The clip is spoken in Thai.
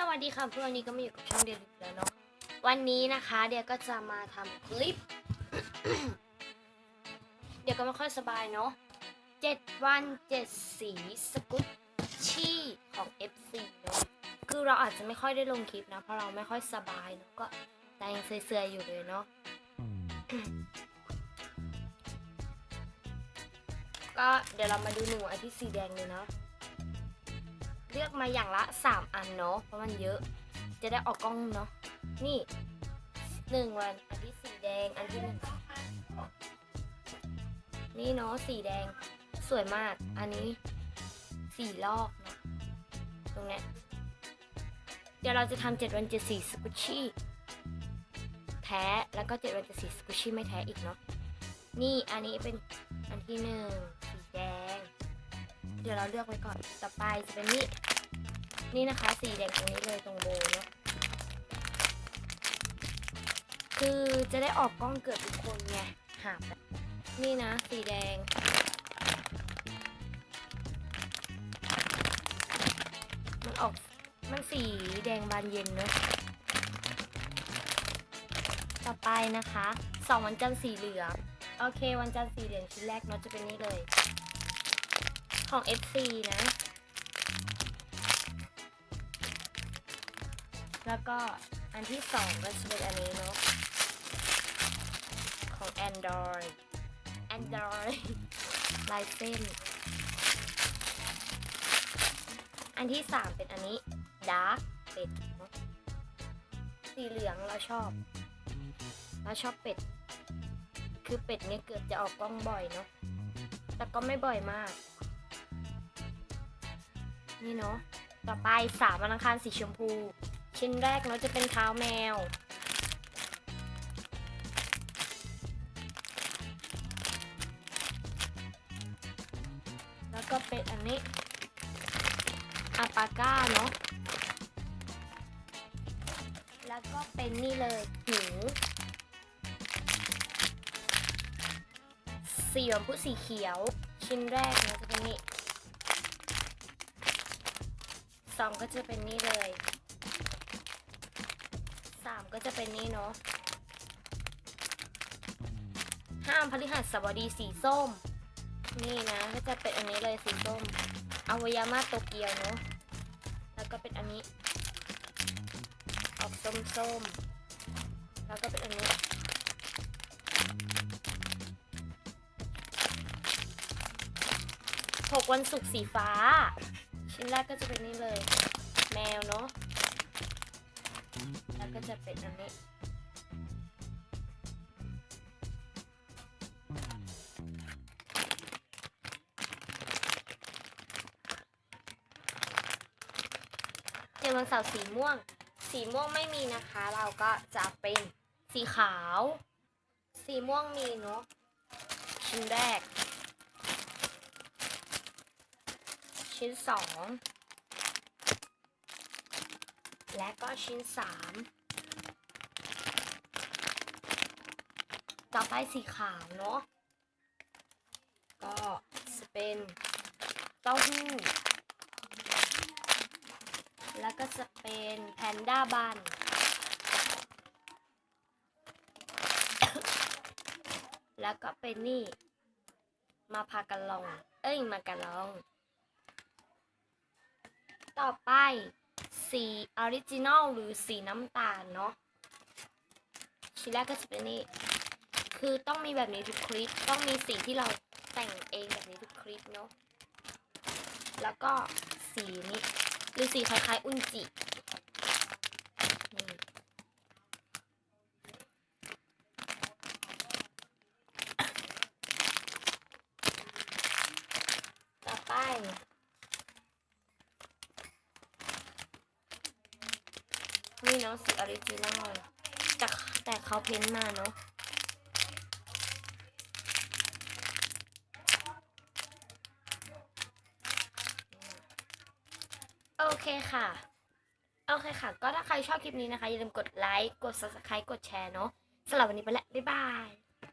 สวัสดีค่ะเพื่อนวันนี้ก็มาอยู่กับช่องเดียอีกแล้วเนาะวันนี้นะคะเดียก็จะมาทำคลิป เดียวก็ไม่ค่อยสบายเนาะเจ็ดวันเจ็ดสีสกุตชี่ของ FC เนาะคือเราอาจจะไม่ค่อยได้ลงคลิปนะ เพราะเราไม่ค่อยสบายเนาะก็แต่ยังเสื่อยๆอยู่เลยเนาะก็เดี๋ยวเรามาดูหนูอันที่สีแดงเลยเนาะ เลือกมาอย่างละ 3 อันเนาะเพราะมันเยอะ จะได้ออกกล้องเนาะนี่หนึ่งวันอันที่สีแดงอันที่หนึ่งนี่เนาะสีแดงสวยมาก อันนี้สีลอกเนาะตรงเนี้ยเดี๋ยวเราจะทำเจ็ดวันเจ็ดสีสกุชชี่แท้แล้วก็เจ็ดวันเจ็ดสีสกุชชี่ไม่แท้อีกเนาะนี่อันนี้เป็นอันที่หนึ่ง ดี๋ยวเราเลือกไว้ก่อน ต่อไปจะเป็นนี่ นี่นะคะ สีแดงตรงนี้เลยตรงโบเนาะ คือจะได้ออกกล้องเกือบทุกคนไงหาบนี่นะ สีแดง มันออก มันสีแดงบานเย็นเนอะต่อไปนะคะ สองวันจันทร์สีเหลือง โอเค วันจันทร์สีเหลืองชิ้นแรกเนาะจะเป็นนี่เลย ของ FC นะ แล้วก็อันที่สองก็จะเป็นอันนี้เนาะ ของ Android Android ลายเส้น อันที่สามเป็นอันนี้ Dark เป็ดเนอะสีเหลืองเราชอบ เราชอบเป็ด คือเป็ดเนี่ยเกือบจะออกกล้องบ่อยเนาะ แต่ก็ไม่บ่อยมาก นี่เนาะ ต่อไปสามวันอังคารสีชมพู ชิ้นแรกเนาะจะเป็นเท้าแมว แล้วก็เป็นอันนี้อาปาก้าเนาะ แล้วก็เป็นนี่เลยหูสีชมพูสีเขียว ชิ้นแรกเนาะจะเป็นนี่ สองก็จะเป็นนี่เลยสามก็จะเป็นนี่เนาะห้ามพฤหัสบดีสีส้ม นี่นะก็จะเป็นอันนี้เลยสีส้มอวัยามาโตเกียวเนาะแล้วก็เป็นอันนี้ ออกส้มส้มแล้วก็เป็นอันนี้หกวันศุกร์สีฟ้า ชิ้นแรกก็จะเป็นนี่เลย แมวเนาะแล้วก็จะเป็นอันนี้เดี๋ยววันเสาร์สีม่วง สีม่วงไม่มีนะคะ เราก็จะเป็นสีขาว สีม่วงมีเนาะชิ้นแรก ชิ้นสองและก็ชิ้นสามต่อไปสีขาวเนาะก็จะเป็นเต้าหู้แล้วก็จะเป็นแพนด้าบันแล้วก็เป็นนี่ มาพากะลอง เอ้ย มากะลอง ต่อไป สีออริจินอลหรือสีน้ำตาลเนาะชิ้นแรกก็จะเป็นนี่ คือต้องมีแบบนี้ทุกคลิป ต้องมีสีที่เราแต่งเองแบบนี้ทุกคลิปเนาะ แล้วก็สีนี้หรือสีคล้ายๆอุนจินี่ต่อไป นาะสีออริจินอลแต่แต่เขาเพ้นมาเนาะโอเคค่ะ โอเคค่ะ ก็ถ้าใครชอบคลิปนี้นะคะ อย่าลืมกดไลค์ กด subscribe กดแชร์เนาะสำหรับวันนี้ไปแล้ว บ๊ายบาย